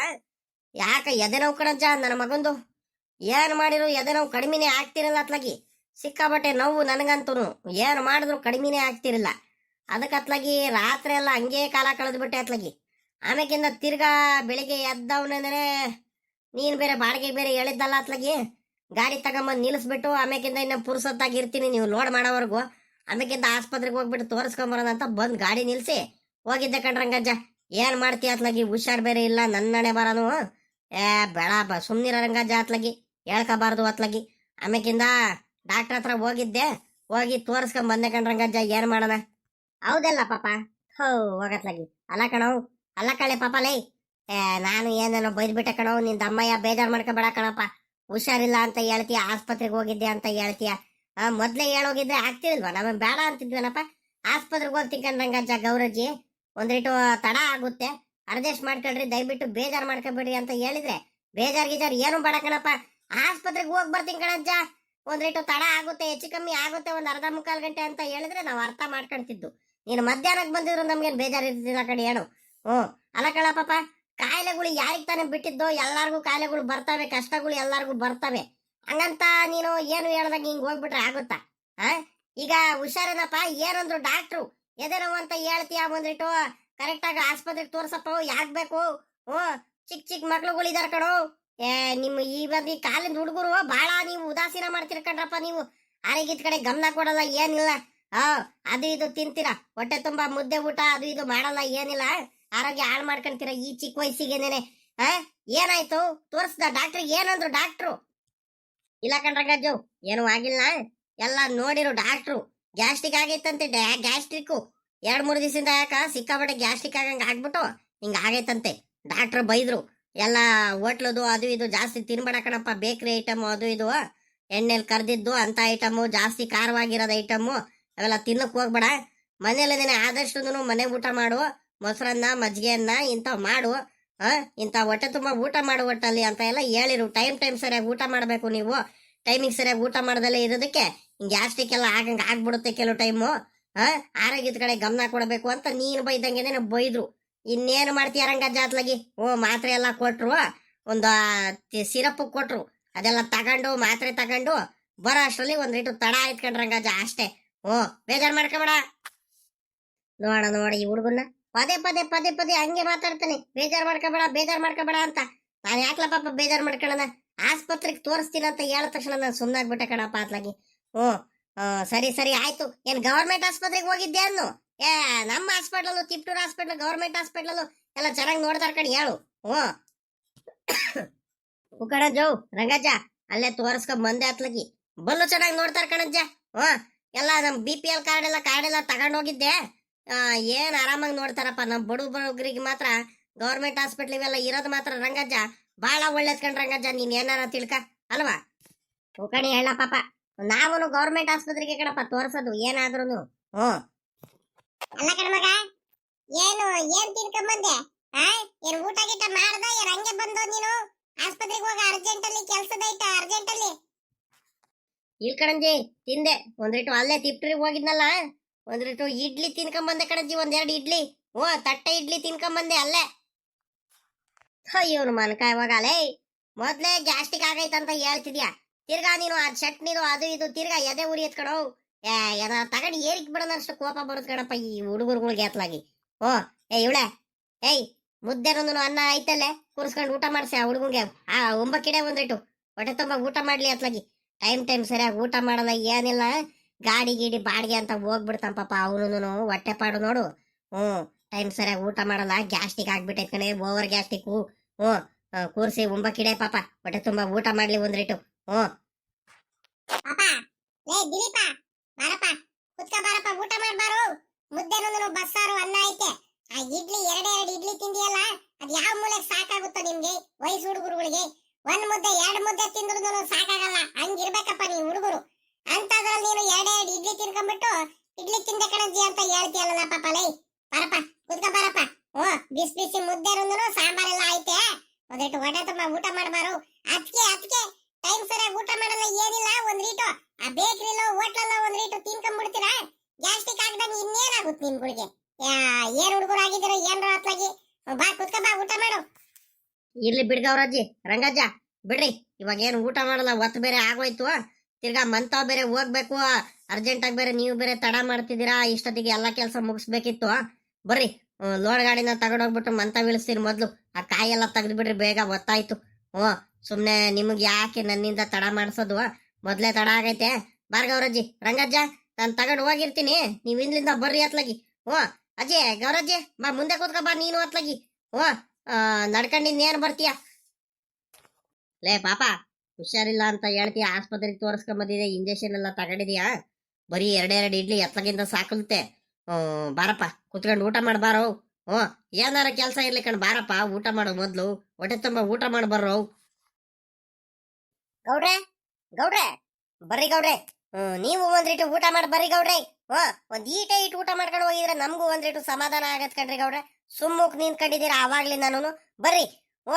ಯಾಕ ಎದೆ ನೋವು ಕಣಜ್ಜ? ನನ್ನ ಮಗಂದು. ಏನು ಮಾಡಿರು ಎದೆ ನೋವು ಕಡಿಮೆನೆ ಆಗ್ತಿರಲ್ಲ ಅತ್ಲಾಗಿ. ಸಿಕ್ಕಾಬಟ್ಟೆ ನೋವು ನನಗಂತೂ ಏನು ಮಾಡಿದ್ರು ಕಡಿಮೆನೆ ಆಗ್ತಿರಲ್ಲ. ಅದಕ್ಕೆ ಅತ್ಲಾಗಿ ರಾತ್ರಿ ಎಲ್ಲ ಹಂಗೆ ಕಾಲ ಕಳೆದ್ಬಿಟ್ಟೆ ಅತ್ಲಾಗಿ. ಆಮೇಕಿಂದ ತಿರ್ಗಾ ಬೆಳಿಗ್ಗೆ ಎದ್ದವನಂದ್ರೆ ನೀನು ಬೇರೆ ಬಾಡಿಗೆ ಬೇರೆ ಹೇಳಿದ್ದಲ್ಲ ಅತ್ಲಾಗಿ. ಗಾಡಿ ತಗೊಂಬಂದು ನಿಲ್ಲಿಸ್ಬಿಟ್ಟು ಆಮೇಕಿಂದ ಇನ್ನು ಪುರ್ಸೊತ್ತಾಗಿ ಇರ್ತೀನಿ ನೀವು ಲೋಡ್ ಮಾಡೋವರೆಗೂ. ಆಮೇಕಿಂದ ಆಸ್ಪತ್ರೆಗೆ ಹೋಗ್ಬಿಟ್ಟು ತೋರಿಸ್ಕೊಂಬರೋಣ ಅಂತ ಬಂದು ಗಾಡಿ ನಿಲ್ಲಿಸಿ ಹೋಗಿದ್ದೆ ಕಣ್ರಂಗಜ್ಜ. ಏನು ಮಾಡ್ತೀಯ ಅತ್ಲಾಗಿ? ಹುಷಾರ್ ಬೇರೆ ಇಲ್ಲ. ನನ್ನಣೆ ಬರೋನು. ಏ, ಬೇಡ, ಬ ಸುಮ್ನಿರ ರಂಗಜ್ಜ ಅತ್ಲಗಿ, ಹೇಳ್ಕೋಬಾರ್ದು ಅತ್ಲಗಿ. ಆಮೇಕಿಂದ ಡಾಕ್ಟರ್ ಹತ್ರ ಹೋಗಿದ್ದೆ, ಹೋಗಿ ತೋರಿಸ್ಕೊಂಡ್ ಬಂದೆ ಕಣ್ರಂಗಜ್ಜ ಏನ್ ಮಾಡೋಣ? ಹೌದಲ್ಲ ಪಾಪ. ಹೋ ಹೋಗತ್ಲಗಿ ಅಲ್ಲ ಕಣವ್ ಅಲ್ಲ ಕಳೆ ಪಾಪ, ಲೈ. ಏ, ನಾನು ಏನೇನೋ ಬೈದ್ಬಿಟ್ಟೆ ಕಣವ್ ನಿನ್ ಅಮ್ಮಯ್ಯ ಬೇಜಾರ್ ಮಾಡ್ಕೊಬೇಡ ಕಣಪ್ಪ. ಹುಷಾರಿಲ್ಲ ಅಂತ ಹೇಳ್ತೀಯ, ಆಸ್ಪತ್ರೆಗೆ ಹೋಗಿದ್ದೆ ಅಂತ ಹೇಳ್ತೀಯ? ಮೊದ್ಲೇ ಹೇಳೋಗಿದ್ರೆ ಆಗ್ತಿಲ್ವಾ ನಾವ್ ಬೇಡ ಅಂತಿದ್ವೇನಪ್ಪ. ಆಸ್ಪತ್ರೆಗೆ ಹೋಗ್ತೀನಿ ಕಣ್ರಂಗಜ್ಜ ಗೌರಜ್ಜಿ. ಒಂದಿಟ್ಟು ತಡ ಆಗುತ್ತೆ. ಅಡ್ಜಸ್ಟ್ ಮಾಡ್ಕೊಳ್ರಿ ದಯವಿಟ್ಟು ಬೇಜಾರು ಮಾಡ್ಕೊಬೇಡಿ ಅಂತ ಹೇಳಿದ್ರೆ ಬೇಜಾರ್ ಗೀಜಾರು ಏನು ಬೇಡ ಕಣಪ್ಪ. ಆಸ್ಪತ್ರೆಗೆ ಹೋಗಿ ಬರ್ತೀನಿ ಕಣಜ್ಜ. ಒಂದಿಟ್ಟು ತಡ ಆಗುತ್ತೆ, ಹೆಚ್ಚು ಕಮ್ಮಿ ಆಗುತ್ತೆ, ಒಂದು ಅರ್ಧ ಮುಕ್ಕಾಲು ಗಂಟೆ ಅಂತ ಹೇಳಿದ್ರೆ ನಾವು ಅರ್ಥ ಮಾಡ್ಕೊಂತಿದ್ದು. ನೀನು ಮಧ್ಯಾಹ್ನಕ್ಕೆ ಬಂದಿದ್ರು ನಮ್ಗೇನು ಬೇಜಾರು ಇರ್ತಿಲ್ಲ ಕಡೆ ಏನು? ಹ್ಞೂ ಅಲ್ಲ ಕಣಪ್ಪ, ಕಾಯಿಲೆಗಳು ಯಾರಿಗೆ ತಾನೇ ಬಿಟ್ಟಿದ್ದೋ ಎಲ್ಲರಿಗೂ ಕಾಯಿಲೆಗಳು ಬರ್ತವೆ, ಕಷ್ಟಗಳು ಎಲ್ಲರಿಗೂ ಬರ್ತವೆ. ಹಂಗಂತ ನೀನು ಏನು ಹೇಳ್ದಾಗ ಹಿಂಗೆ ಹೋಗ್ಬಿಟ್ರೆ ಆಗುತ್ತಾ? ಆ? ಈಗ ಹುಷಾರೇನಪ್ಪ ಏನಂದ್ರು ಡಾಕ್ಟ್ರು ಎದೆ ನೋವು ಅಂತ ಹೇಳ್ತೀಯ ಬಂದ್ಬಿಟ್ಟು ಕರೆಕ್ಟ್ ಆಗಿ ಆಸ್ಪತ್ರೆಗೆ ತೋರ್ಸಪ್ಪ, ಯಾಕೆ ಬೇಕು? ಓ ಚಿಕ್ಕ ಚಿಕ್ಕ ಮಕ್ಳುಗಳು ಇದಾರ ಕಣೋ. ಏ, ನಿಮ್ಮ ಈ ಈ ಕಾಲಿನ ಹುಡುಗರು ಬಹಳ ನೀವು ಉದಾಸೀನ ಮಾಡ್ತೀರ ಕಣ್ರಪ್ಪ ನೀವು. ಆರೋಗ್ಯದ ಕಡೆ ಗಮನ ಕೊಡಲ್ಲ, ಏನಿಲ್ಲ. ಆ ಅದು ಇದು ತಿಂತೀರ? ಹೊಟ್ಟೆ ತುಂಬಾ ಮುದ್ದೆ ಊಟ, ಅದು ಇದು ಮಾಡಲ್ಲ, ಏನಿಲ್ಲ. ಆರೋಗ್ಯ ಹಾಳು ಮಾಡ್ಕೊಂತೀರ ಈ ಚಿಕ್ಕ ವಯಸ್ಸಿಗೆನೇನೆ. ಹಾ, ಏನಾಯ್ತು? ತೋರಿಸ್ದ ಡಾಕ್ಟರ್, ಏನಂದ್ರು ಡಾಕ್ಟ್ರು? ಇಲ್ಲ ಕಣ್ರಗಜ್ಜು ಏನು ಆಗಿಲ್ಲ. ಎಲ್ಲ ನೋಡಿರು ಡಾಕ್ಟ್ರು. ಗ್ಯಾಸ್ಟ್ರಿಕ್ ಆಗೈತಂತೆ ಗ್ಯಾಸ್ಟ್ರಿಕ್ ಎರಡ್ ಮೂರು ದಿವಸದಿಂದ ಯಾಕ ಸಿಕ್ಕಾಪಟ್ಟೆ ಗ್ಯಾಸ್ಟ್ರಿಕ್ ಆಗಂಗೆ ಆಗ್ಬಿಟ್ಟು ಹಿಂಗೆ ಆಗೈತಂತೆ. ಡಾಕ್ಟರ್ ಬೈದ್ರು, ಎಲ್ಲ ಹೋಟ್ಲದು ಅದು ಇದು ಜಾಸ್ತಿ ತಿನ್ಬೇಡ ಕಣಪ್ಪ, ಬೇಕ್ರಿ ಐಟಮ್, ಅದು ಇದು, ಎಣ್ಣೆಲಿ ಕರ್ದಿದ್ದು ಅಂತ ಐಟಮು, ಜಾಸ್ತಿ ಖಾರವಾಗಿರೋದು ಐಟಮು, ಅವೆಲ್ಲ ತಿನ್ನಕ್ ಹೋಗ್ಬೇಡ. ಮನೇಲಿದೇನೆ ಆದಷ್ಟು ಮನೆ ಊಟ ಮಾಡು, ಮೊಸರನ್ನ, ಮಜ್ಜಿಗೆಯನ್ನ ಇಂಥವು ಮಾಡು ಇಂಥ ಹೊಟ್ಟೆ ತುಂಬಾ ಊಟ ಮಾಡು ಒಟ್ಟಲ್ಲಿ ಅಂತ ಎಲ್ಲ ಹೇಳಿರು. ಟೈಮ್ ಟೈಮ್ ಸರಿಯಾಗಿ ಊಟ ಮಾಡಬೇಕು ನೀವು. ಟೈಮಿಂಗ್ ಸರಿಯಾಗಿ ಊಟ ಮಾಡ್ದಲ್ಲೇ ಇರೋದಕ್ಕೆ ಗ್ಯಾಸ್ಟ್ರಿಕ್ ಎಲ್ಲ ಆಗಂಗೆ ಆಗ್ಬಿಡುತ್ತೆ ಕೆಲವು ಟೈಮು. ಆ ಆರೋಗ್ಯದ ಕಡೆ ಗಮನ ಕೊಡಬೇಕು ಅಂತ ನೀನು ಬೈದಂಗೆನೆ ಬೈದ್ರು. ಇನ್ನೇನು ಮಾಡ್ತೀಯ ರಂಗ ಜಾತ್ಲಾಗಿ? ಓ, ಮಾತ್ರೆ ಎಲ್ಲ ಕೊಟ್ರು. ಒಂದು ಸಿರಪ್ ಕೊಟ್ರು. ಅದೆಲ್ಲ ತಗೊಂಡು, ಮಾತ್ರೆ ತಗೊಂಡು ಬರೋ ಅಷ್ಟರಲ್ಲಿ ಒಂದ್ ಲೀಟರ್ ತಡ ಆಯ್ತು ರಂಗಜ ಅಷ್ಟೇ. ಓ, ಬೇಜಾರ್ ಮಾಡ್ಕೊಬೇಡ. ನೋಡ ನೋಡ ಈ ಹುಡುಗನ್ನ. ಪದೇ ಪದೇ ಪದೇ ಪದೇ ಹಂಗೆ ಮಾತಾಡ್ತಾನೆ. ಬೇಜಾರ್ ಮಾಡ್ಕೊಬೇಡ ಬೇಜಾರ್ ಮಾಡ್ಕೊಬೇಡ ಅಂತ. ನಾನು ಯಾಕ್ಲ ಪಾಪ ಬೇಜಾರ್ ಮಾಡ್ಕೊಳ್ಳೋಣ? ಆಸ್ಪತ್ರೆಗೆ ತೋರಿಸ್ತೀನಿ ಅಂತ ಹೇಳಿದ ತಕ್ಷಣ ನಾನು ಸುಮ್ಮನಾಗ್ಬಿಟ್ಟೆ ಕಣಪ್ಪ ಅತ್ಲಾಗಿ ಹ್ಞೂ ಸರಿ ಸರಿ ಆಯ್ತು. ಏನ್ ಗವರ್ಮೆಂಟ್ ಆಸ್ಪತ್ರೆಗೆ ಹೋಗಿದ್ದೆ ಅನ್ನು? ಏ ನಮ್ಮ hospital Tiptur hospital government hospital ಎಲ್ಲ ಚೆನ್ನಾಗಿ ನೋಡ್ತಾರ ಕಣಿ ಹೇಳು ಹ್ಞೂ. ಉಕಣ ಜೋ ರಂಗಜ್ಜ ಅಲ್ಲೇ ತೋರಿಸ್ಕೊಂಡ್ ಬಂದೆ ಅತ್ಲಗಿ. ಬಲ್ಲು ಚೆನ್ನಾಗಿ ನೋಡ್ತಾರ ಕಣಜ್ಜ. ಹ್ಞೂ. ಎಲ್ಲ ನಮ್ ಬಿ ಪಿ ಎಲ್ ಕಾರ್ಡ್ ಎಲ್ಲ ಕಾರ್ಡ್ ಎಲ್ಲ ತಗೊಂಡ್ ಹೋಗಿದ್ದೆ. ಆ, ಏನ್ ಆರಾಮಾಗಿ ನೋಡ್ತಾರಪ್ಪ ನಮ್ ಬಡು ಬಡುಗರಿಗೆ ಮಾತ್ರ. ಗವರ್ಮೆಂಟ್ ಹಾಸ್ಪಿಟ್ಲ್ ಇವೆಲ್ಲ ಇರೋದು ಮಾತ್ರ ರಂಗಜ್ಜ. ಬಹಳ ಒಳ್ಳೇದ್ ಕಣ್ ರಂಗಜ್ಜ ನೀನ್ ಏನಾರ ತಿಳ್ಕ ಅಲ್ವಾ? ಉಕಣಿ ಹೇಳ ಪಾಪ. ನಾವು ಗೌರ್ಮೆಂಟ್ ಆಸ್ಪತ್ರೆಗೆ ಕಣಪ್ಪ ತೋರ್ಸೋದು ಏನಾದ್ರೂ ಹ್ಮ್ ಅಲ್ಲ ಕಣ್ಮಗ, ಏನು, ಏನ್ ತಿನ್ಕೊಂಬಂದೆ? ಆ, ಏನ್ ಊಟ ಗೀಟ ಮಾಡ್ದ, ಏನ್ ಹಂಗೆ ಬಂದೋ ನೀನು? ಆಸ್ಪತ್ರೆಗೆ ಹೋಗ ಅರ್ಜೆಂಟ್ ಅಲ್ಲಿ ಕೆಲ್ಸದೈತ ಅರ್ಜೆಂಟ್ ಅಲ್ಲಿ ಇಲ್ ಕಣಂಜಿ, ತಿಂದೆ. ರೀಟು ಅಲ್ಲೇ ತಿಪ್ಟ್ರಿ ಹೋಗಿದ್ನಲ್ಲ ಒಂದ್ರಿಟ್ಟು ಇಡ್ಲಿ ತಿನ್ಕೊಂಬಂದೆ ಕಣಂಜಿ, ಒಂದೆರಡು ಇಡ್ಲಿ. ಓ ತಟ್ಟೆ ಇಡ್ಲಿ ತಿನ್ಕೊಂಬಂದೆ ಅಲ್ಲೇ. ಇವನು ಮನ್ಕಾಯ್ ಇವಾಗ ಲೇ ಮೊದ್ಲೇ ಗ್ಯಾಸ್ಟಿಕ್ ಆಗೈತಂತ ಹೇಳ್ತಿದ್ಯಾ? ತಿರ್ಗಾ ನೀನು ಆ ಚಟ್ನಿದು ಅದು ಇದು ತಿರ್ಗಾ ಎದೆ ಉರಿ ಎತ್ಕಣೋ ಏ ಏನ ತಗೊಂಡು ಏರಿಕ್ ಬಿಡೋಣ ಅಷ್ಟು ಕೋಪ ಬರುತ್ತೆ ಕಣಪ್ಪ ಈ ಹುಡುಗರುಗಳಿಗೆ ಎತ್ಲಾಗಿ ಓ, ಏ, ಇವಳೆ, ಏಯ್ ಮುದ್ದೆನೊಂದು ಅನ್ನ ಐತಲ್ಲೇ, ಕೂರಿಸ್ಕೊಂಡು ಊಟ ಮಾಡಿಸಿ ಆ ಹುಡುಗಂಗೆ. ಆ, ಒಂಬಕ್ಕಿಡೆ ಒಂದಿಟ್ಟು, ಹೊಟ್ಟೆ ತುಂಬ ಊಟ ಮಾಡ್ಲಿ ಅತ್ಲಾಗಿ. ಟೈಮ್ ಟೈಮ್ ಸರಿಯಾಗಿ ಊಟ ಮಾಡಲ್ಲ, ಏನಿಲ್ಲ, ಗಾಡಿ ಗೀಡಿ ಬಾಡಿಗೆ ಅಂತ ಹೋಗ್ಬಿಡ್ತಾನ ಪಾಪ ಅವನು ಹೊಟ್ಟೆ ಪಾಡು ನೋಡು. ಹ್ಞೂ, ಟೈಮ್ ಸರಿಯಾಗಿ ಊಟ ಮಾಡಲ್ಲ, ಗ್ಯಾಸ್ಟಿಕ್ ಆಗ್ಬಿಟ್ಟೈತೆ ಕಣೆ, ಓವರ್ ಗ್ಯಾಸ್ಟಿಕ್ಕು. ಹ್ಞೂ ಕೂರಿಸಿ ಉಂಬಕ್ಕಿಡೆ ಪಾಪ, ಹೊಟ್ಟೆ ತುಂಬ ಊಟ ಮಾಡಲಿ ಒಂದ್ರಿಟ್ಟು ಹ್ಞೂ. ಪಾಪ. ಲೇ ದಿಲೀಪ ಬಾರಪ್ಪ, ಕುತ್ಕ ಬಾರಪ್ಪ, ಊಟ ಮಾಡ್ಬಾರು ಮುದ್ದೆನೊಂದು ಬಸ್ಸಾರು, ಅನ್ನ ಐತೆ. ಆ ಇಡ್ಲಿ ಎರಡೇ ಇಡ್ಲಿ ತಿಂದಿಯಲ್ಲ, ಅದ್ ಯಾವ ಮೂಲೆಗೆ ಸಾಕಾಗುತ್ತೋ ನಿಮ್ಗೆ, ವಯಸ್ಸು ಹುಡುಗರುಗಳಿಗೆ. ಒಂದ್ ಮುದ್ದೆ, ಎರಡು ಮುದ್ದೆ ತಿಂದ್ರು ಸಾಕಾಗಲ್ಲ. ಹಂಗಿರ್ಬೇಕಪ್ಪ ನೀವು ಹುಡುಗರು. ಅಂತದ್ರಲ್ಲಿ ನೀನು ಎರಡೇ ಎರಡು ಇಡ್ಲಿ ತಿನ್ಕೊಂಡ್ಬಿಟ್ಟು ಇಡ್ಲಿ ತಿಂದೆ ಅಂತ ಹೇಳ್ತೀಯಲ್ಲ ಪಾಪ, ಲೇ. ಕುತ್ಕ ಬಾರಪ್ಪ. ಓ ಬಿಸಿ ಬಿಸಿ ಸಾಂಬಾರ್ ಸಾಂಬಾರೆಲ್ಲ ಐತೆ. ಒಂದಿಟ್ಟು ಹೊಟ್ಟೆ ತುಂಬ ಊಟ ಮಾಡ್ಬಾರು ಅದಕ್ಕೆ ಅದಕ್ಕೆ ಟೈಮ್ ಸರಿಯಾಗಿ ಊಟ ಮಾಡಲ್ಲ ಏನಿಲ್ಲ, ಒಂದ್ ರೀಟು. ಆ ಬೇಕ್ರಿಲೋ, ಹೋಟ್ಲಲ್ಲ ಒಂದ್ ರೀಟು ತಿನ್ಕೊಂಡ್ಬಿಡ್ತೀರಾ ಗ್ಯಾಸ್ಟ್ರಿಕ್ ಆಗ್ದಂಗೆ ಇನ್ನೇನಾಗುತ್ತೆ ನಿಮ್ಗಳಿಗೆ? ಏನ್ ಹುಡುಗರು ಆಗಿದ್ದೀರೋ, ಏನ್ರ ಅತ್ಲಾಗಿ ಬಾ, ಕುತ್ಕ, ಬಾ, ಊಟ ಮಾಡು. ಇಲ್ಲಿ ಬಿಡ್ಗವ್ರಜ್ಜಿ ರಂಗಜ್ಜ, ಬಿಡ್ರಿ. ಇವಾಗ ಏನು ಊಟ ಮಾಡಲ್ಲ, ಒತ್ತು ಬೇರೆ ಆಗೋಯ್ತು. ತಿರ್ಗಾ ಮಂತಾವ್ ಬೇರೆ ಹೋಗ್ಬೇಕು. ಅರ್ಜೆಂಟ್ ಆಗಿ ಬೇರೆ ನೀವು ಬೇರೆ ತಡ ಮಾಡ್ತಿದ್ದೀರಾ? ಇಷ್ಟೊತ್ತಿಗೆ ಎಲ್ಲಾ ಕೆಲಸ ಮುಗಿಸ್ಬೇಕಿತ್ತು. ಬರ್ರಿ ಲೋಡ್ ಗಾಡಿನ ತಗೊಂಡೋಗ್ಬಿಟ್ಟು ಮಂತ ಬೀಳಿಸ್ತೀನಿ ಮೊದ್ಲು. ಆ ಕಾಯಿ ಎಲ್ಲ ತೆಗ್ದು ಬಿಡ್ರಿ ಬೇಗ ಒತ್ತಾಯ್ತು. ಹ್ಞೂ ಸುಮ್ನೆ ನಿಮಗ್ ಯಾಕೆ ನನ್ನಿಂದ ತಡ ಮಾಡಿಸೋದು? ಮೊದ್ಲೇ ತಡ ಆಗೈತೆ. ಬಾರ್ಗವ್ರಜ್ಜಿ ರಂಗಜ್ಜ, ನಾನು ತಗೊಂಡು ಹೋಗಿರ್ತೀನಿ. ನೀವು ಇಲ್ಲಿಂದ ಬರ್ರಿ ಅತ್ಲಾಗಿ. ಓ ಅಜ್ಜಿ, ಗೌರಜ್ಜಿ, ಬಾ ಮುಂದೆ ಕೂತ್ಕೊ ಬಾ ನೀನು ಅತ್ಲಾಗಿ. ಓ ನಡ್ಕೊಂಡಿದ್ ಏನು ಬರ್ತೀಯ? ಲೇ, ಪಾಪ, ಹುಷಾರಿಲ್ಲ ಅಂತ ಹೇಳ್ತೀಯ? ಆಸ್ಪತ್ರೆಗೆ ತೋರಿಸ್ಕೊಂಬಂದಿದೆ ಇಂಜೆಕ್ಷನ್ ಎಲ್ಲ ತಗೊಂಡಿದ್ಯಾ? ಬರೀ ಎರಡೆರಡು ಇಡ್ಲಿ ಎತ್ತಗಿಂದ ಸಾಕುತ್ತೆ. ಬಾರಪ್ಪ, ಕುತ್ಕೊಂಡು ಊಟ ಮಾಡ್ಬಾರೋ ಹ್ಞೂ, ಏನಾರ ಕೆಲಸ ಇರ್ಲಿ ಕಣ್, ಬಾರಪ್ಪ, ಊಟ ಮಾಡೋ ಮೊದ್ಲು. ಹೊಟ್ಟೆ ತುಂಬ ಊಟ ಮಾಡ್ಬಾರೋ ಗೌಡ್ರೆ ಗೌಡ್ರೆ, ಬರ್ರಿ ಗೌಡ್ರೆ. ನೀವು ಒಂದ್ರಿಟ್ಟು ಊಟ ಮಾಡಿ, ಬರ್ರಿ ಗೌಡ್ರೆ. ಹ ಒಂದ್ ಈಟ ಇಟ್ಟು ಊಟ ಮಾಡ್ಕೊಂಡು ಹೋಗಿದ್ರೆ ನಮಗೂ ಒಂದ್ರಿಟ್ಟು ಸಮಾಧಾನ ಆಗತ್ ಕಣ್ರಿ ಗೌಡ್ರೆ. ಸುಮ್ಮಕ್ ನಿಂತ್ಕೊಂಡಿದ್ದೀರಾ ಆವಾಗ್ಲಿ ನಾನು ಬರ್ರಿ. ಓ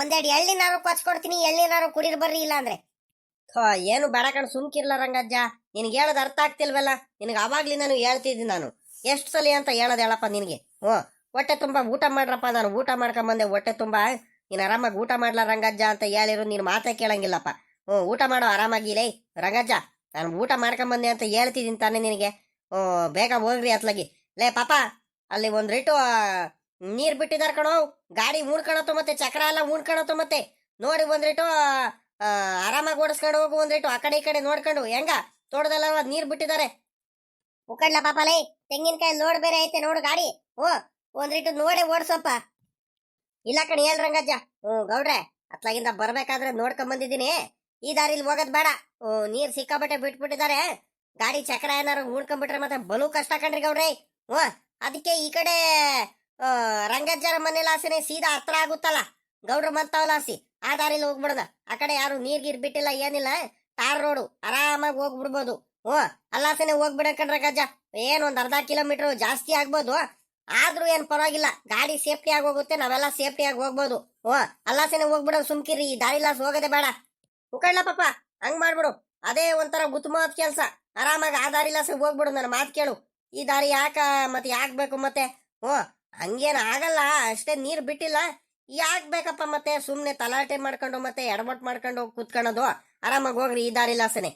ಒಂದೆರಡು ಎಳ್ಳಿನಾರು ಕೊಚ್ಕೊಡ್ತೀನಿ, ಎಳ್ಳಿನಾರು ಕುಡೀರ್ ಬರ್ರಿ ಇಲ್ಲ ಅಂದ್ರೆ. ಏನು ಬೇಡ ಕಣ್, ಸುಮ್ಕಿರ್ಲ ರಂಗಜ್ಜ. ನಿನ್ಗೆ ಹೇಳೋದು ಅರ್ಥ ಆಗ್ತಿಲ್ವಲ್ಲ? ನಿನಗೆ ಆವಾಗ್ಲಿ ನಾನು ಹೇಳ್ತಿದ್ದೀನಿ ನಾನು. ಎಷ್ಟು ಸಲ ಅಂತ ಹೇಳೋದು ಹೇಳಪ್ಪ ನಿನಗೆ. ಹ್ಞೂ ಹೊಟ್ಟೆ ತುಂಬಾ ಊಟ ಮಾಡ್ರಪ್ಪ ನಾನು. ಊಟ ಮಾಡ್ಕೊಂಬಂದೆ ಹೊಟ್ಟೆ ತುಂಬಾ ನೀನು ಆರಾಮಾಗಿ ಊಟ ಮಾಡ್ಲ ರಂಗಜ್ಜ ಅಂತ ಹೇಳಿರು, ನೀನು ಮಾತೇ ಕೇಳಂಗಿಲ್ಲಪ್ಪ. ಹ್ಞೂ, ಊಟ ಮಾಡೋ, ಆರಾಮಾಗಿ ಲೇ ರಂಗಜ್ಜ, ನಾನು ಊಟ ಮಾಡ್ಕೊಂಬಂದೆ ಅಂತ ಹೇಳ್ತಿದ್ದೀನಿ ತಾನೇ ನಿನಗೆ. ಹ್ಞೂ, ಬೇಗ ಹೋಗ್ರಿ ಅತ್ಲಾಗಿ. ಲೇ, ಪಾಪ, ಅಲ್ಲಿ ಒಂದು ರೇಟು ನೀರು ಬಿಟ್ಟಿದ್ದಾರೆ ಕಣೋ, ಗಾಡಿ ಉಣ್ಕೊಳತ್ತು ಮತ್ತೆ, ಚಕ್ರ ಎಲ್ಲ ಉಣ್ಕೊಳತ್ತು ಮತ್ತೆ. ನೋಡಿ ಒಂದು ರೇಟು ಆರಾಮಾಗಿ ಓಡಿಸ್ಕೊಂಡು ಹೋಗು ಒಂದು ರೇಟು, ಆ ಕಡೆ ಈ ಕಡೆ ನೋಡ್ಕೊಂಡು. ಹೆಂಗ? ತೋಟದಲ್ಲ ನೀರು ಬಿಟ್ಟಿದ್ದಾರೆ ಮುಖಂಡ್ಲ ಪಾಪ ಲೈ, ತೆಂಗಿನಕಾಯಿ ಲೋಡ್ ಬೇರೆ ಐತೆ ನೋಡು ಗಾಡಿ. ಓ ಒಂದ್ ರೇಟು ನೋಡೆ ಓಡ್ಸಪ್ಪ. ಇಲ್ಲ ಕಣಿ ಹೇಳ್ ರಂಗಜ್ಜ ಹ್ಮ್ ಗೌಡ್ರೆ, ಅತ್ಲಾಗಿಂದ ಬರ್ಬೇಕಾದ್ರೆ ನೋಡ್ಕೊಂಡ್ ಬಂದಿದ್ದೀನಿ ಈ ದಾರಿಲಿ ಹೋಗೋದ್ ಬೇಡ. ಹ್ಮ್ ನೀರ್ ಸಿಕ್ಕಾಬಟ್ಟೆ ಬಿಟ್ಬಿಟ್ಟಿದ್ದಾರೆ ಗಾಡಿ ಚಕ್ರ ಏನಾರು ಉಣ್ಕೊಂಡ್ಬಿಟ್ರೆ ಮತ್ತೆ ಬಲು ಕಷ್ಟ ಕಣ್ರಿ ಗೌಡ್ರಿ. ಹ್ಞೂ, ಅದಕ್ಕೆ ಈ ಕಡೆ ರಂಗಜ್ಜರ ಮನೆ ಆಸೆನೆ ಸೀದಾ ಹತ್ರ ಆಗುತ್ತಲ್ಲ? ಗೌಡ್ರ ಮಂತಾವ್ ಲಾಸಿ ಆ ದಾರಿಲಿ ಹೋಗ್ಬಿಡದ. ಆ ಕಡೆ ಯಾರು ನೀರ್ ಗೀರ್ ಬಿಟ್ಟಿಲ್ಲ, ಏನಿಲ್ಲ. ತಾರ್ ರೋಡು, ಆರಾಮಾಗಿ ಹೋಗ್ಬಿಡ್ಬೋದು. ಹ್ಞೂ, ಅಲ್ಲಾಸನೆ ಹೋಗ್ಬಿಡ ಕಣ್ರ ಗಜ್ಜ. ಏನ್ ಒಂದ್ ಅರ್ಧ ಕಿಲೋಮೀಟರ್ ಜಾಸ್ತಿ ಆಗ್ಬೋದು. ಆದ್ರೂ ಏನ್ ಪರವಾಗಿಲ್ಲ. ಗಾಡಿ ಸೇಫ್ಟಿ ಆಗಿ ಹೋಗುತ್ತೆ, ನಾವೆಲ್ಲ ಸೇಫ್ಟಿ ಆಗಿ ಹೋಗ್ಬೋದು. ಓ, ಅಲ್ಲಾಸನೆ ಹೋಗ್ಬಿಡೋದು ಸುಮ್ಕಿರಿ, ಈ ದಾರಿ ಲಾಸ್ ಹೋಗೋದೇ ಬೇಡ. ಉಕಳ್ಳ ಪಾಪ, ಹಂಗ್ ಮಾಡ್ಬಿಡು. ಅದೇ ಒಂಥರ ಗುತ್ತುಮಾತ್ ಕೆಲ್ಸ. ಆರಾಮಾಗಿ ಆ ದಾರಿ ಲಾಸ್ ಹೋಗ್ಬಿಡು ನನ್ನ ಮಾತು ಕೇಳು. ಈ ದಾರಿ ಯಾಕ ಮತ್ತೆ ಯಾಕೆ ಬೇಕು ಮತ್ತೆ? ಓ, ಹಂಗೇನ್ ಆಗಲ್ಲ, ಅಷ್ಟೇ ನೀರು ಬಿಟ್ಟಿಲ್ಲ. ಯಾಕೆ ಬೇಕಪ್ಪ ಮತ್ತೆ ಸುಮ್ನೆ ತಲಾಟೆ ಮಾಡ್ಕೊಂಡು ಮತ್ತೆ ಎಡಮಟ್ ಮಾಡ್ಕೊಂಡು ಕುತ್ಕೊಳ್ಳೋದು ಆರಾಮಾಗಿ ಹೋಗ್ರಿ ಈ ದಾರಿ ಲಾಸನೆ